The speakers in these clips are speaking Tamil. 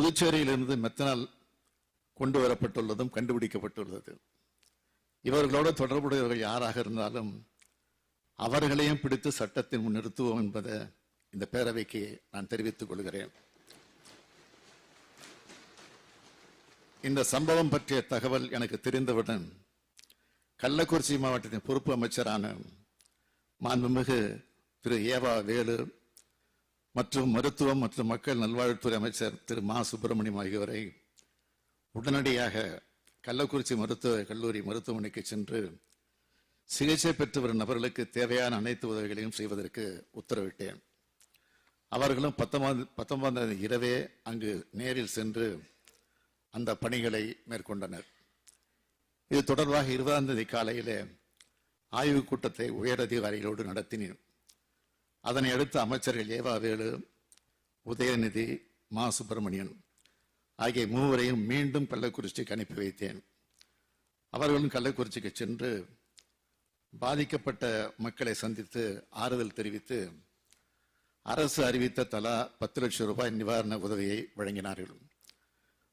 புதுச்சேரியிலிருந்து மெத்தனால் கொண்டு வரப்பட்டுள்ளதும் கண்டுபிடிக்கப்பட்டுள்ளது. இவர்களோடு தொடர்புடையவர்கள் யாராக இருந்தாலும் அவர்களையும் பிடித்து சட்டத்தின் முன் நிறுத்துவோம் என்பதை இந்த பேரவைக்கு நான் தெரிவித்துக் கொள்கிறேன். இந்த சம்பவம் பற்றிய தகவல் எனக்கு தெரிந்தவுடன் கள்ளக்குறிச்சி மாவட்டத்தின் பொறுப்பு அமைச்சரான மாண்புமிகு திரு ஏவா வேலு மற்றும் மருத்துவம் மற்றும் மக்கள் நல்வாழ்வுத்துறை அமைச்சர் திரு மா. சுப்பிரமணியம் ஆகியோரை உடனடியாக கள்ளக்குறிச்சி மருத்துவ கல்லூரி மருத்துவமனைக்கு சென்று சிகிச்சை பெற்று வரும் நபர்களுக்கு தேவையான அனைத்து உதவிகளையும் செய்வதற்கு உத்தரவிட்டேன். அவர்களும் பத்தொன்பது பத்தொன்பதாம் தேதி இரவே அங்கு நேரில் சென்று அந்த பணிகளை மேற்கொண்டனர். இது தொடர்பாக இருபதாம் தேதி காலையிலே ஆய்வுக் கூட்டத்தை உயரதிகாரிகளோடு நடத்தினேன். அதனை அடுத்து அமைச்சர்கள் ஏவா வேலு உதயநிதி மா சுப்பிரமணியன் ஆகிய மூவரையும் மீண்டும் கள்ளக்குறிச்சிக்கு அனுப்பி வைத்தேன். அவர்களும் கள்ளக்குறிச்சிக்கு சென்று பாதிக்கப்பட்ட மக்களை சந்தித்து ஆறுதல் தெரிவித்து அரசு அறிவித்த தலா பத்து லட்சம் ரூபாய் நிவாரண உதவியை வழங்கினார்கள்.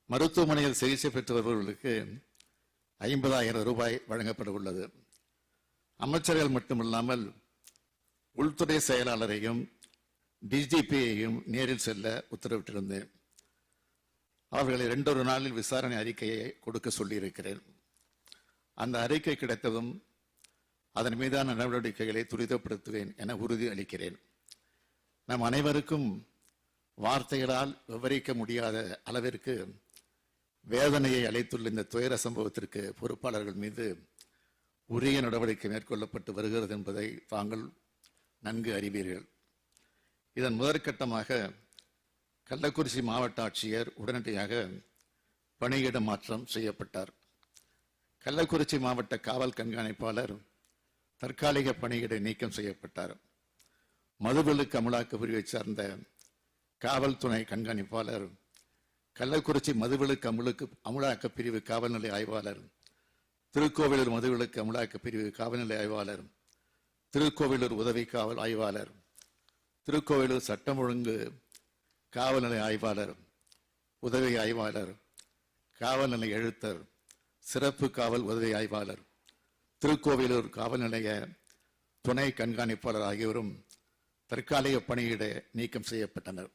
மருத்துவமனையில் சிகிச்சை பெற்று வருபவர்களுக்கு ஐம்பதாயிரம் ரூபாய் வழங்கப்பட உள்ளது. அமைச்சர்கள் மட்டுமில்லாமல் உள்துறை செயலாளரையும் டிஜிபியையும் நேரில் செல்ல உத்தரவிட்டிருந்தேன். அவர்களை ரெண்டொரு நாளில் விசாரணை அறிக்கையை கொடுக்க சொல்லியிருக்கிறேன். அந்த அறிக்கை கிடைத்ததும் அதன் மீதான நடவடிக்கைகளை துரிதப்படுத்துவேன் என உறுதி அளிக்கிறேன். நம் அனைவருக்கும் வார்த்தைகளால் விவரிக்க முடியாத அளவிற்கு வேதனையை அளித்துள்ள இந்த துயர சம்பவத்திற்கு பொறுப்பாளர்கள் மீது உரிய நடவடிக்கை மேற்கொள்ளப்பட்டு வருகிறது என்பதை தாங்கள் நன்கு அறிவீர்கள். இதன் முதற்கட்டமாக கள்ளக்குறிச்சி மாவட்ட ஆட்சியர் உடனடியாக பணியிட மாற்றம் செய்யப்பட்டார். கள்ளக்குறிச்சி மாவட்ட காவல் கண்காணிப்பாளர் தற்காலிக பணியிட நீக்கம் செய்யப்பட்டார். மதுவிலக்கு அமலாக்க பிரிவை சார்ந்த காவல்துறை கண்காணிப்பாளர் கள்ளக்குறிச்சி மதுவிலக்கு அமுலுக்கு அமலாக்க பிரிவு காவல்நிலை ஆய்வாளர் திருக்கோவிலூர் மதுவிலக்கு அமலாக்க பிரிவு காவல்நிலை ஆய்வாளர் திருக்கோவிலூர் உதவி காவல் ஆய்வாளர் திருக்கோவிலூர் சட்டம் ஒழுங்கு காவல்நிலை ஆய்வாளர் உதவி ஆய்வாளர் காவல்நிலை எழுத்தர் சிறப்பு காவல் உதவி ஆய்வாளர் திருக்கோவிலூர் காவல் நிலைய துணை கண்காணிப்பாளர் ஆகியோரும் தற்காலிக பணியிட நீக்கம் செய்யப்பட்டனர்.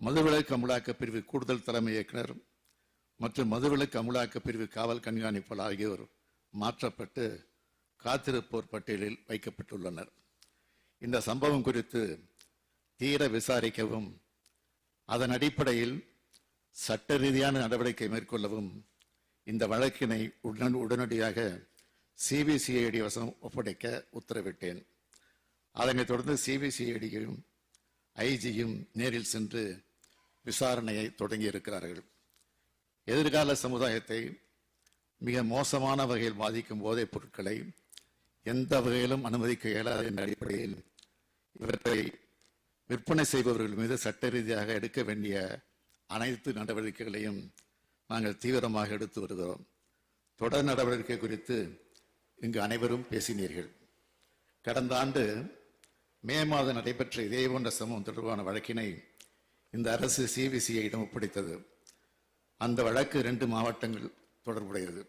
மதுவிலக்கு அமுலாக்க பிரிவு கூடுதல் தலைமை இயக்குனர் மற்றும் மதுவிலக்கு அமுலாக்க பிரிவு காவல் கண்காணிப்பாளர் ஆகியோர் மாற்றப்பட்டு காத்திருப்போர் பட்டியலில் வைக்கப்பட்டுள்ளனர். இந்த சம்பவம் குறித்து தீர விசாரிக்கவும் அதன் அடிப்படையில் சட்ட ரீதியான நடவடிக்கை மேற்கொள்ளவும் இந்த வழக்கினை உடன் உடனடியாக சிபிசிஐடி வசம் ஒப்படைக்க உத்தரவிட்டேன். அதனைத் தொடர்ந்து சிபிசிஐடியும் ஐஜியும் நேரில் சென்று விசாரணையை தொடங்கியிருக்கிறார்கள். எதிர்கால சமுதாயத்தை மிக மோசமான வகையில் பாதிக்கும் போதைப் பொருட்களை எந்த வகையிலும் அனுமதிக்க இயலாது என்ற அடிப்படையில் இவற்றை விற்பனை செய்பவர்கள் மீது சட்ட ரீதியாக எடுக்க வேண்டிய அனைத்து நடவடிக்கைகளையும் நாங்கள் தீவிரமாக எடுத்து வருகிறோம். தொடர் நடவடிக்கை குறித்து இங்கு அனைவரும் பேசினீர்கள். கடந்த ஆண்டு மே மாதம் நடைபெற்ற இதே போன்ற சம்பவம் தொடர்பான வழக்கினை இந்த அரசு சிபிசிஐயிடம் ஒப்படைத்தது. அந்த வழக்கு ரெண்டு மாவட்டங்கள் தொடர்புடையது.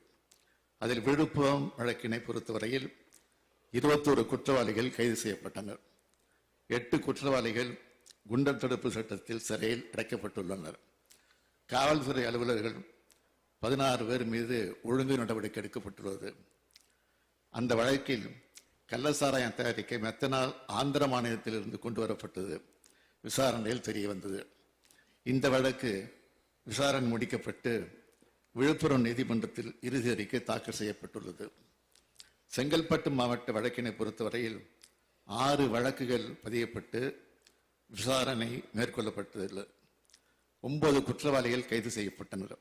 அதில் விழுப்புரம் வழக்கினை பொறுத்தவரையில் இருபத்தோரு குற்றவாளிகள் கைது செய்யப்பட்டனர். எட்டு குற்றவாளிகள் குண்டர் தடுப்பு சட்டத்தில் சிறையில் அடைக்கப்பட்டுள்ளனர். காவல்துறை அலுவலர்கள் பதினாறு பேர் மீது ஒழுங்கு நடவடிக்கை எடுக்கப்பட்டுள்ளது. அந்த வழக்கில் கள்ளசாராயம் தயாரிக்க மெத்தனால் ஆந்திர மாநிலத்திலிருந்து கொண்டு வரப்பட்டது. விசாரணையில் தெரிய வந்தது. இந்த வழக்கு விசாரணை முடிக்கப்பட்டு விழுப்புரம் நீதிமன்றத்தில் இறுதி அறிக்கை தாக்கல் செய்யப்பட்டுள்ளது. செங்கல்பட்டு மாவட்ட வழக்கினை பொறுத்தவரையில் ஆறு வழக்குகள் பதியப்பட்டு விசாரணை மேற்கொள்ளப்பட்டதில்லை ஒன்பது குற்றவாளிகள் கைது செய்யப்பட்டனர்.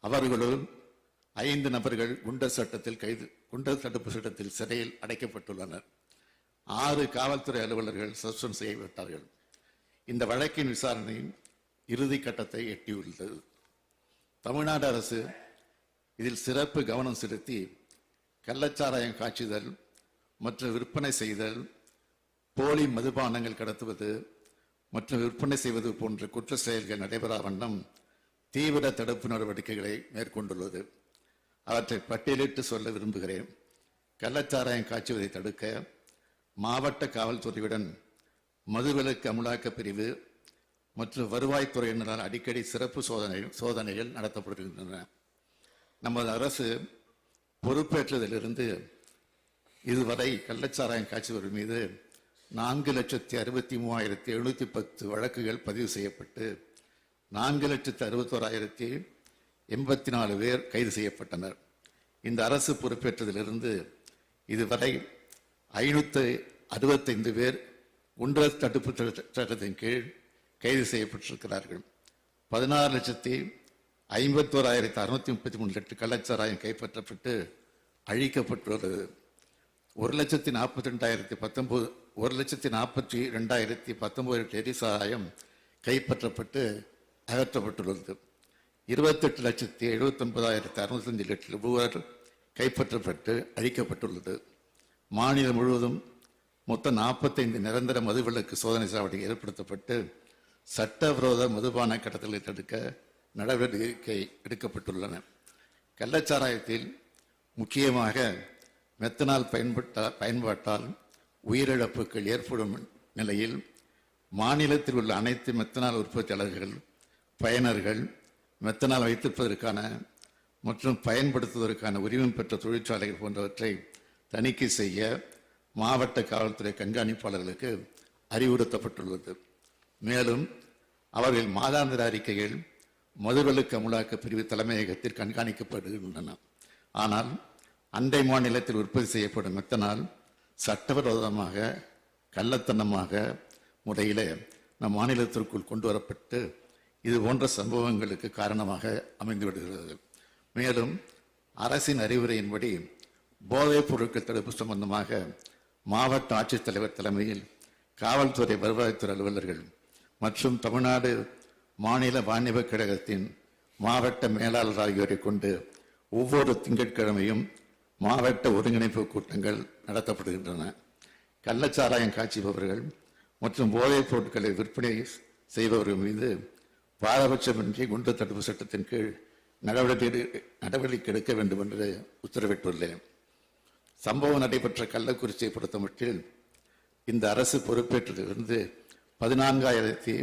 அவர்களுள் ஐந்து நபர்கள் குண்டர் சட்டத்தில் கைது குண்டர் தடுப்பு சட்டத்தில் சிறையில் அடைக்கப்பட்டுள்ளனர். ஆறு காவல்துறை அலுவலர்கள் சஸ்பெண்ட் செய்யப்பட்டார்கள். இந்த வழக்கின் விசாரணை இறுதி கட்டத்தை எட்டியுள்ளது. தமிழ்நாடு அரசு இதில் சிறப்பு கவனம் செலுத்தி கள்ளச்சாராயம் காய்ச்சுதல் மற்றும் விற்பனை செய்தல் போலி மதுபானங்கள் கடத்துவது மற்றும் விற்பனை செய்வது போன்ற குற்ற செயல்கள் நடைபெறா வண்ணம் தீவிர தடுப்பு நடவடிக்கைகளை மேற்கொண்டுள்ளது. அவற்றை பட்டியலிட்டு சொல்ல விரும்புகிறேன். கள்ளச்சாராயம் காய்ச்சுவதை தடுக்க மாவட்ட காவல்துறையுடன் மதுவிலக்கு அமலாக்க பிரிவு மற்றும் வருவாய்த்துறையினரால் அடிக்கடி சிறப்பு சோதனை சோதனைகள் நடத்தப்படுகின்றன. நமது அரசு பொறுப்பேற்றதிலிருந்து இதுவரை கள்ளச்சாராயம் காய்ச்சுவர் மீது நான்கு லட்சத்தி அறுபத்தி மூவாயிரத்தி எழுநூத்தி பத்து வழக்குகள் பதிவு செய்யப்பட்டு நான்கு லட்சத்தி அறுபத்தோராயிரத்தி எண்பத்தி நாலு பேர் கைது செய்யப்பட்டனர். இந்த அரசு பொறுப்பேற்றதிலிருந்து இதுவரை ஐநூற்றி அறுபத்தைந்து பேர் குண்டர் தடுப்பு சட்டத்தின் கீழ் கைது செய்யப்பட்டிருக்கிறார்கள். பதினாறு லட்சத்தி ஐம்பத்தோராயிரத்தி அறுநூத்தி முப்பத்தி மூணு லிட்டர் கள்ளச்சாராயம் கைப்பற்றப்பட்டு அழிக்கப்பட்டுள்ளது. ஒரு லட்சத்தி நாற்பத்தி ரெண்டாயிரத்தி பத்தொம்போது ஒரு லட்சத்தி நாற்பத்தி ரெண்டாயிரத்தி பத்தொம்போது லிட்டர் எரிசாராயம் கைப்பற்றப்பட்டு அகற்றப்பட்டுள்ளது. இருபத்தெட்டு லட்சத்தி எழுபத்தொன்பதாயிரத்தி அறுநூத்தஞ்சு லிட்டர் புகார் கைப்பற்றப்பட்டு அழிக்கப்பட்டுள்ளது. மாநிலம் முழுவதும் மொத்தம் நாற்பத்தைந்து நிரந்தர மதுவிலக்கு சோதனை சாவடி ஏற்படுத்தப்பட்டு சட்டவிரோத மதுபான கடத்தலை தடுக்க நடவடிக்கை எடுக்கப்பட்டுள்ளன. கள்ளச்சாராயத்தில் முக்கியமாக மெத்தனால் பயன்பட்ட பயன்பாட்டால் உயிரிழப்புகள் ஏற்படும் நிலையில் மாநிலத்தில் உள்ள அனைத்து மெத்தனால் உற்பத்தியாளர்கள் பயனர்கள் மெத்தனால் வைத்திருப்பதற்கான மற்றும் பயன்படுத்துவதற்கான உரிமம் பெற்ற தொழிற்சாலைகள் போன்றவற்றை தணிக்கை செய்ய மாவட்ட காவல்துறை கண்காணிப்பாளர்களுக்கு அறிவுறுத்தப்பட்டுள்ளது. மேலும் அவர்கள் மாதாந்திர அறிக்கைகள் மதுவிலக்கு அமுலாக்க பிரிவு தலைமையகத்தில் கண்காணிக்கப்படுகின்றன. ஆனால் அண்டை மாநிலத்தில் உற்பத்தி செய்யப்படும் மெத்தனால் சட்டவிரோதமாக கள்ளத்தனமாக முறையில் நம் மாநிலத்திற்குள் கொண்டு வரப்பட்டு இது போன்ற சம்பவங்களுக்கு காரணமாக அமைந்து விடுகிறது. மேலும் அரசின் அறிவுரையின்படி போதைப் பொருட்கள் தடுப்பு சம்பந்தமாக மாவட்ட ஆட்சித்தலைவர் தலைமையில் காவல்துறை வருவாய்த்துறை அலுவலர்கள் மற்றும் தமிழ்நாடு மாநில வாணிப கழகத்தின் மாவட்ட மேலாளர் ஆகியோரை கொண்டு ஒவ்வொரு திங்கட்கிழமையும் மாவட்ட ஒருங்கிணைப்பு கூட்டங்கள் நடத்தப்படுகின்றன. கள்ளச்சாராயம் காய்ச்சுபவர்கள் மற்றும் போதைப் பொருட்களை விற்பனை செய்பவர்கள் மீது பாரபட்சமின்றி குண்டு தடுப்பு சட்டத்தின் கீழ் நடவடிக்கை நடவடிக்கை எடுக்க வேண்டும் என்று உத்தரவிட்டுள்ளேன். சம்பவம் நடைபெற்ற கள்ளக்குறிச்சியை பொறுத்தமட்டில் இந்த அரசு பொறுப்பேற்றிலிருந்து பதினான்காயிரத்தி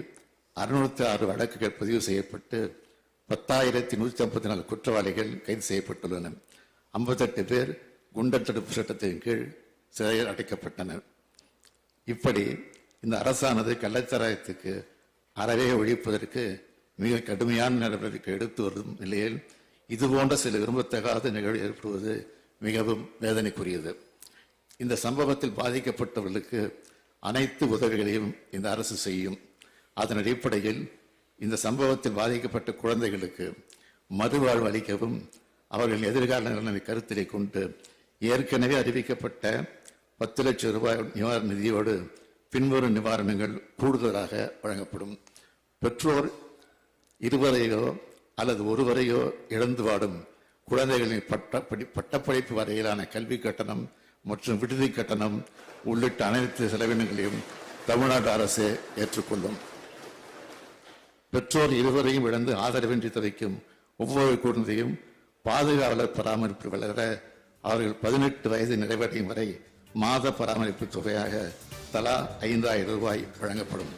அறுநூற்றி ஆறு வழக்குகள் பதிவு செய்யப்பட்டு பத்தாயிரத்தி நூற்றி ஐம்பத்தி நாலு குற்றவாளிகள் கைது செய்யப்பட்டுள்ளனர் ஐம்பத்தெட்டு பேர் குண்டர் தடுப்பு சட்டத்தின் கீழ் சிறையில் அடைக்கப்பட்டனர். இப்படி இந்த அரசானது கள்ளச்சாராயத்துக்கு அறவே ஒழிப்பதற்கு மிக கடுமையான நடவடிக்கை எடுத்து வரும் நிலையில் இது போன்ற சில விரும்பத்தகாத நிகழ்வு ஏற்படுவது மிகவும் வேதனைக்குரியது. இந்த சம்பவத்தில் பாதிக்கப்பட்டவர்களுக்கு அனைத்து உதவிகளையும் இந்த அரசு செய்யும். அதன் அடிப்படையில் இந்த சம்பவத்தில் பாதிக்கப்பட்ட குழந்தைகளுக்கு மறுவாழ்வு அளிக்கவும் அவர்களின் எதிர்கால நலனை கருத்திலே கொண்டு ஏற்கனவே அறிவிக்கப்பட்ட பத்து லட்சம் ரூபாய் நிவாரண நிதியோடு பின்வரும் நிவாரணங்கள் கூடுதலாக வழங்கப்படும். பெற்றோர் இருவரையோ அல்லது ஒருவரையோ இழந்து வாடும் குழந்தைகளின் பட்டப்படி பட்டப்படிப்பு வரையிலான கல்வி கட்டணம் மற்றும் விடுதி கட்டணம் உள்ளிட்ட அனைத்து செலவினங்களையும் தமிழ்நாடு அரசு ஏற்றுக்கொள்ளும். பெற்றோர் இருவரையும் இழந்து ஆதரவின்றி தவிக்கும் ஒவ்வொரு குழந்தையும் பாதுகாவலர் பராமரிப்பு வளர அவர்கள் பதினெட்டு வயது நிறைவடையும் வரை மாத பராமரிப்பு தொகையாக தலா ஐந்தாயிரம் ரூபாய் வழங்கப்படும்.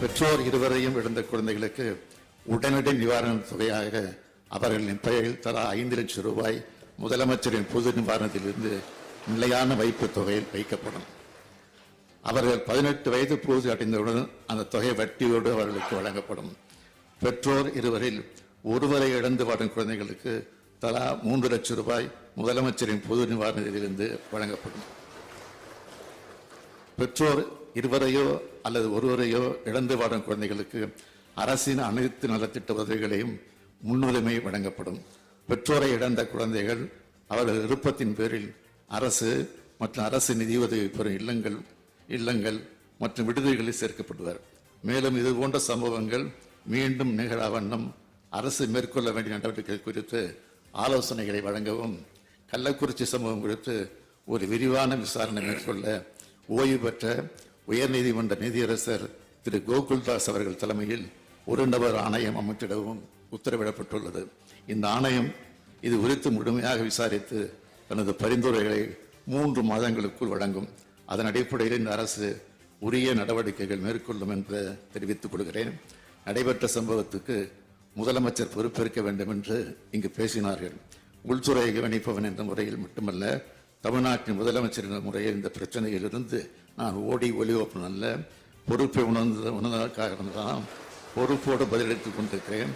பெற்றோர் இருவரையும் இழந்த குழந்தைகளுக்கு உடனடி நிவாரண தொகையாக அவர்களின் பெயரில் தலா ஐந்து லட்சம் ரூபாய் முதலமைச்சரின் பொது நிவாரணத்திலிருந்து நிலையான வைப்பு தொகையில் வைக்கப்படும். அவர்கள் பதினெட்டு வயது பூர்த்தி அடைந்தவுடன் அந்த தொகை வட்டியோடு அவர்களுக்கு வழங்கப்படும். பெற்றோர் இருவரில் ஒருவரை இழந்து வாடும் குழந்தைகளுக்கு தலா மூன்று லட்சம் ரூபாய் முதலமைச்சரின் பொது நிவாரணத்திலிருந்து வழங்கப்படும். பெற்றோர் இருவரையோ அல்லது ஒருவரையோ இழந்து வாடும் குழந்தைகளுக்கு அரசின் அனைத்து நலத்திட்ட உதவிகளையும் முன்னுரிமை வழங்கப்படும். பெற்றோரை இழந்த குழந்தைகள் அவர்கள் விருப்பத்தின் பேரில் அரசு மற்றும் அரசு நிதியுதவி பெறும் இல்லங்கள் இல்லங்கள் மற்றும் விடுதிகளில் சேர்க்கப்படுவர். மேலும் இது போன்ற சம்பவங்கள் மீண்டும் நிகழா வண்ணம் அரசு மேற்கொள்ள வேண்டிய நடவடிக்கைகள் குறித்து ஆலோசனைகளை வழங்கவும் கள்ளக்குறிச்சி சம்பவம் குறித்து ஒரு விரிவான விசாரணை மேற்கொள்ள ஓய்வு பெற்ற உயர்நீதிமன்ற நீதியரசர் திரு கோகுல்தாஸ் அவர்கள் தலைமையில் ஒரு நபர் ஆணையம் அமைத்திடவும் உத்தரவிடப்பட்டுள்ளது. இந்த ஆணையம் இது குறித்து முழுமையாக விசாரித்து தனது பரிந்துரைகளை மூன்று மாதங்களுக்குள் வழங்கும். அதன் அடிப்படையில் இந்த அரசு உரிய நடவடிக்கைகள் மேற்கொள்ளும் என்று தெரிவித்துக் கொள்கிறேன். நடைபெற்ற சம்பவத்துக்கு முதலமைச்சர் பொறுப்பேற்க வேண்டும் என்று இங்கு பேசினார்கள். உள்துறை கவனிப்பவன் என்ற முறையில் மட்டுமல்ல தமிழ்நாட்டின் முதலமைச்சர் என்ற முறையில் இந்த பிரச்சனையிலிருந்து நான் ஓடி ஒலிவப்பன் அல்ல பொறுப்பை உணர்ந்த உணர்ந்ததற்காக காரணம்தான் பொறுப்போடு பதிலளித்துக் கொண்டிருக்கிறேன்.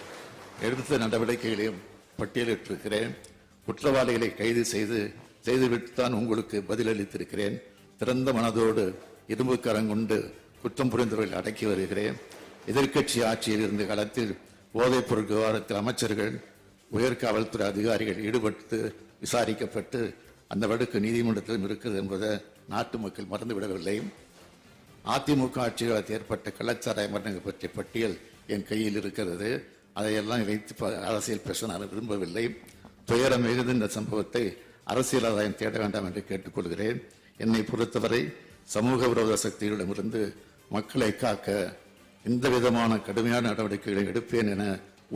எடுத்த நடவடிக்கைகளையும் பட்டியலிட்டிருக்கிறேன். குற்றவாளிகளை கைது செய்து செய்துவிட்டு தான் உங்களுக்கு பதிலளித்திருக்கிறேன். திறந்த மனதோடு இரும்பு கரங்கொண்டு குற்றம் புரிந்தவர்களை அடக்கி வருகிறேன். எதிர்க்கட்சி ஆட்சியில் இருந்த காலத்தில் போதைப் பொருள் விவகாரத்தில் அமைச்சர்கள் உயர் காவல்துறை அதிகாரிகள் ஈடுபட்டு விசாரிக்கப்பட்டு அந்த வழக்கு நீதிமன்றத்திலும் இருக்கிறது என்பதை நாட்டு மக்கள் மறந்துவிடவில்லை. அதிமுக ஆட்சிகாலத்தில் ஏற்பட்ட கள்ளச்சாராய மரணங்கள் பற்றிய பட்டியல் என் கையில் இருக்கிறது. அதையெல்லாம் வைத்து அரசியல் பேச நான் விரும்பவில்லை. துயரம் மிகுந்த இந்த சம்பவத்தை அரசியல் ஆதாயம் தேட வேண்டாம் என்று கேட்டுக்கொள்கிறேன். என்னை பொறுத்தவரை சமூக விரோத சக்திகளிடமிருந்து மக்களை காக்க எந்த விதமான கடுமையான நடவடிக்கைகளை எடுப்பேன் என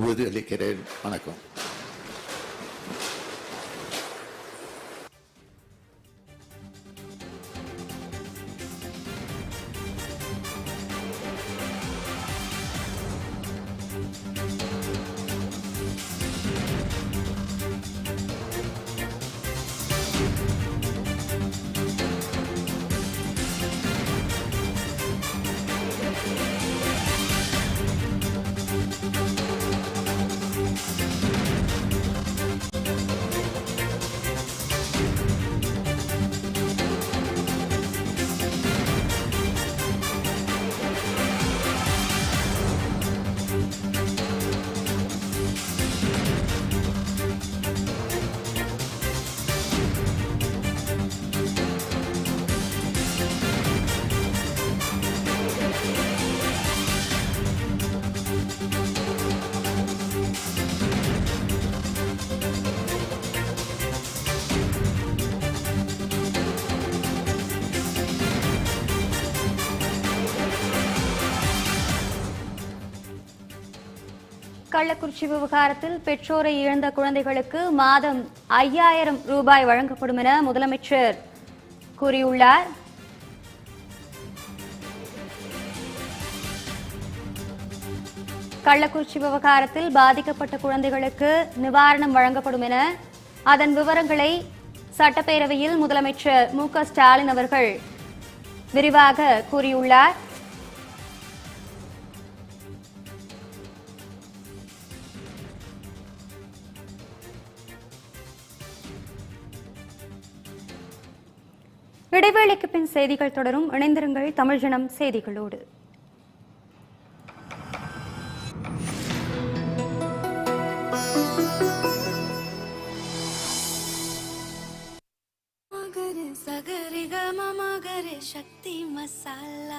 உறுதியளிக்கிறேன் வணக்கம். கள்ளக்குறிச்சி விவகாரத்தில் பெற்றோரை இழந்த குழந்தைகளுக்கு மாதம் ஐயாயிரம் ரூபாய் வழங்கப்படும் என முதலமைச்சர் கூறியுள்ளார். கள்ளக்குறிச்சி விவகாரத்தில் பாதிக்கப்பட்ட குழந்தைகளுக்கு நிவாரணம் வழங்கப்படும் என அதன் விவரங்களை சட்டப்பேரவையில் முதலமைச்சர் மு ஸ்டாலின் அவர்கள் விரிவாக கூறியுள்ளார். இடைவேளைக்கு பின் செய்திகள் தொடரும். இணைந்திருங்கள் தமிழ்ஜனம் செய்திகளோடு. சகரிகம சக்தி மசாலா.